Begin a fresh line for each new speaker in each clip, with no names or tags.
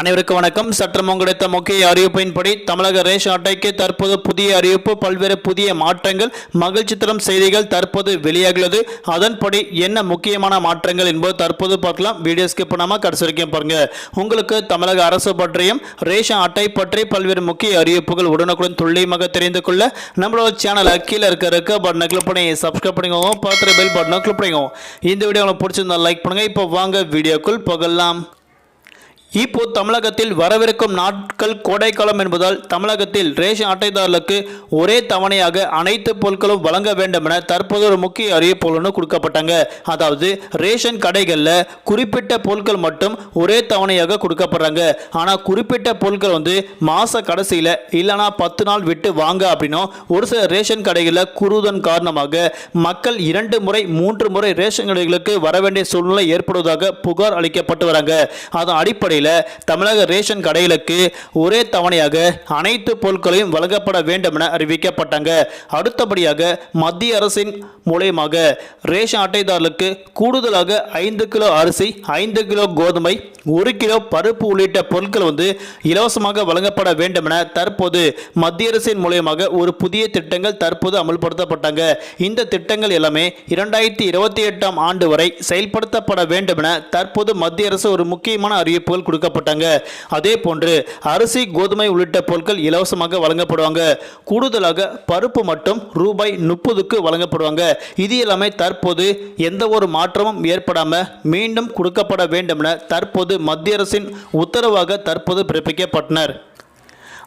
அனைவருக்கும் வணக்கம். சற்று கிடைத்த முக்கிய அறிவிப்பின்படி தமிழக ரேஷன் அட்டைக்கு தற்போது புதிய அறிவிப்பு பல்வேறு புதிய மாற்றங்கள் மகிழ்ச்சி தரும் செய்திகள் தற்போது வெளியாகியுள்ளது. அதன்படி என்ன முக்கியமான மாற்றங்கள் என்பது தற்போது பார்க்கலாம். வீடியோ ஸ்கிப் பண்ணாமல் கடைசி வரைக்கும் பாருங்க. உங்களுக்கு தமிழக அரசு பற்றியும் ரேஷன் அட்டை பற்றி பல்வேறு முக்கிய அறிவிப்புகள் உடனுக்குடன் துல்லியமாக தெரிந்து கொள்ள நம்மளோட சேனல் கீழே இருக்க இருக்க பட்டனை கிளிக் பண்ணி சப்ஸ்கிரைப் பண்ணிக்கோங்க. பார்த்துட்டு பெல் பட்டனை கிளிக் பண்ணிக்கோங்க. இந்த வீடியோ உங்களுக்கு பிடிச்சிருந்தா லைக் பண்ணுங்க. இப்போ வாங்க வீடியோக்குள் போகலாம். இப்போ தமிழகத்தில் வரவிருக்கும் நாட்கள் கோடைக்காலம் என்பதால் தமிழகத்தில் ரேஷன் அட்டைதாரர்களுக்கு ஒரே தவணையாக அனைத்து பொருட்களும் வழங்க வேண்டும் என தற்போது ஒரு முக்கிய அறிவிப்பு ஒன்று கொடுக்கப்பட்டாங்க. அதாவது ரேஷன் கடைகளில் குறிப்பிட்ட பொருட்கள் மட்டும் ஒரே தவணையாக கொடுக்கப்படுறாங்க. ஆனால் குறிப்பிட்ட பொருட்கள் வந்து மாத கடைசியில் இல்லைனா பத்து நாள் விட்டு வாங்க அப்படின்னும் ஒரு சில ரேஷன் கடைகளில் குறுதன் காரணமாக மக்கள் இரண்டு முறை மூன்று முறை ரேஷன் கடைகளுக்கு வர வேண்டிய சூழ்நிலை ஏற்படுவதாக புகார் அளிக்கப்பட்டு வராங்க. அதன் அடிப்படையில் தமிழக ரேஷன் கடைகளுக்கு ஒரே தவணையாக அனைத்து பொருட்களையும் வழங்கப்பட வேண்டும் என அறிவிக்கப்பட்டாங்க. அடுத்தபடியாக மத்திய அரசின் மூலயமாக ரேஷன் அட்டைதாரர்களுக்கு கூடுதலாக ஐந்து கிலோ அரிசி ஐந்து கிலோ கோதுமை ஒரு கிலோ பருப்பு உள்ளிட்ட பொருட்கள் வந்து இலவசமாக வழங்கப்பட வேண்டும் என தற்போது மத்திய அரசின் மூலயமாக ஒரு புதிய திட்டங்கள் தற்போது அமல்படுத்தப்பட்டாங்க. இந்த திட்டங்கள் எல்லாமே இரண்டாயிரத்தி இருபத்தி எட்டாம் ஆண்டு வரை செயல்படுத்தப்பட வேண்டும் என தற்போது மத்திய அரசு ஒரு முக்கியமான அறிவிப்புகள் கொடுக்கப்பட்டாங்க. அதே போன்று அரிசி கோதுமை உள்ளிட்ட பொருட்கள் இலவசமாக வழங்கப்படுவாங்க. கூடுதலாக பருப்பு மட்டும் ரூபாய் முப்பதுக்கு வழங்கப்படுவாங்க. இது எல்லாமே தற்போது எந்த ஒரு மாற்றமும் ஏற்படாம மீண்டும் கொடுக்கப்பட வேண்டும் என தற்போது மத்திய அரசின் உத்தரவாக தற்போது பிறப்பிக்கப்பட்டனர்.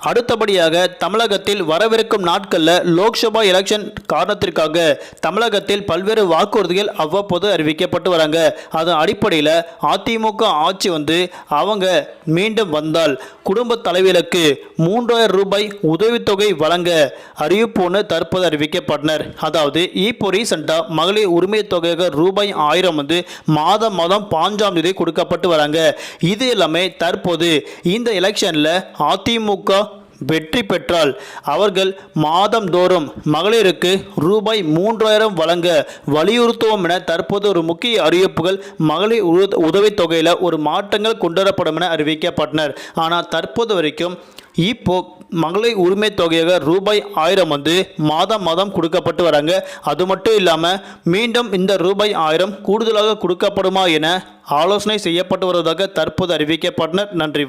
அடுத்தபடியாக தமிழகத்தில் வரவிருக்கும் நாட்களில் லோக்சபா எலெக்ஷன் காரணத்திற்காக தமிழகத்தில் பல்வேறு வாக்குறுதிகள் அவ்வப்போது அறிவிக்கப்பட்டு வராங்க. அதன் அடிப்படையில் அதிமுக ஆட்சி வந்து அவங்க மீண்டும் வந்தால் குடும்ப தலைவிகளுக்கு மூன்றாயிரம் ரூபாய் உதவித்தொகை வழங்க அறிவிப்பு ஒன்று தற்போது அறிவிக்கப்பட்டனர். அதாவது இப்போ ரீசெண்டாக மகளிர் உரிமை தொகையாக ரூபாய் ஆயிரம் வந்து மாதம் மாதம் பாஞ்சாம் தேதி கொடுக்கப்பட்டு வராங்க. இது எல்லாமே தற்போது இந்த எலெக்ஷனில் அதிமுக வெற்றி பெற்றால் அவர்கள் மாதந்தோறும் மகளிருக்கு ரூபாய் மூன்றாயிரம் வழங்க வலியுறுத்துவோம் என தற்போது ஒரு முக்கிய அறிவிப்புகள் மகளிர் உத- உதவித் தொகையில் ஒரு மாற்றங்கள் கொண்டுவரப்படும் என அறிவிக்கப்பட்டனர். ஆனால் தற்போது வரைக்கும் இப்போ மகளிர் உரிமை தொகையாக ரூபாய் ஆயிரம் வந்து மாதம் மாதம் கொடுக்கப்பட்டு வராங்க. அது மட்டும் இல்லாமல் மீண்டும் இந்த ரூபாய் ஆயிரம் கூடுதலாக கொடுக்கப்படுமா என ஆலோசனை செய்யப்பட்டு வருவதாக தற்போது அறிவிக்கப்பட்டனர். நன்றி.